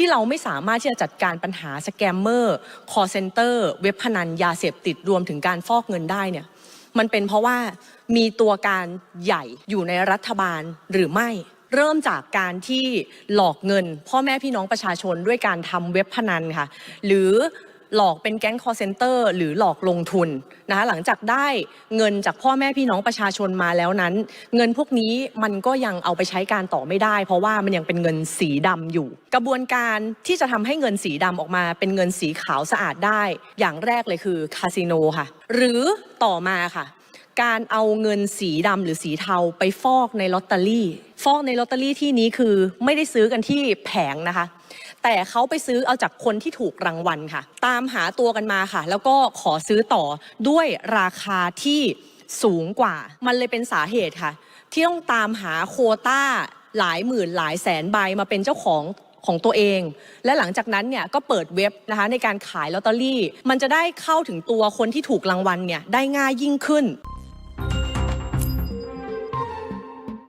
ที่เราไม่สามารถที่จะจัดการปัญหาสแกมเมอร์คอร์เซนเตอร์เว็บพนันยาเสพติดรวมถึงการฟอกเงินได้เนี่ยมันเป็นเพราะว่ามีตัวการใหญ่อยู่ในรัฐบาลหรือไม่ เริ่มจากการที่หลอกเงิน พ่อแม่พี่น้องประชาชนด้วยการทำเว็บพนันค่ะ หรือ หลอกเป็นแก๊งคอร์เซนเตอร์หรือหลอกลงทุนนะคะหลังจากได้เงินจากพ่อแม่พี่น้องประชาชนมาแล้วนั้น เงินพวกนี้มันก็ยังเอาไปใช้การต่อไม่ได้ เพราะว่ามันยังเป็นเงินสีดำอยู่ กระบวนการที่จะทำให้เงินสีดำออกมาเป็นเงินสีขาวสะอาดได้ อย่างแรกเลยคือคาสิโนค่ะ หรือต่อมาค่ะการเอาเงินสีดำหรือสีเทาไปฟอกในลอตเตอรี่ ฟอกในลอตเตอรี่ที่นี้คือไม่ได้ซื้อกันที่แผงนะคะ แต่เขาไปซื้อเอาจากคนที่ถูกรางวัลค่ะ ตามหาตัวกันมาค่ะ แล้วก็ขอซื้อต่อด้วยราคาที่สูงกว่า มันเลยเป็นสาเหตุค่ะ ที่ต้องตามหาโคต้าหลายหมื่นหลายแสนใบมาเป็นเจ้าของของตัวเอง และหลังจากนั้นเนี่ยก็เปิดเว็บนะคะในการขายลอตเตอรี่ มันจะได้เข้าถึงตัวคนที่ถูกรางวัลเนี่ยได้ง่ายยิ่งขึ้น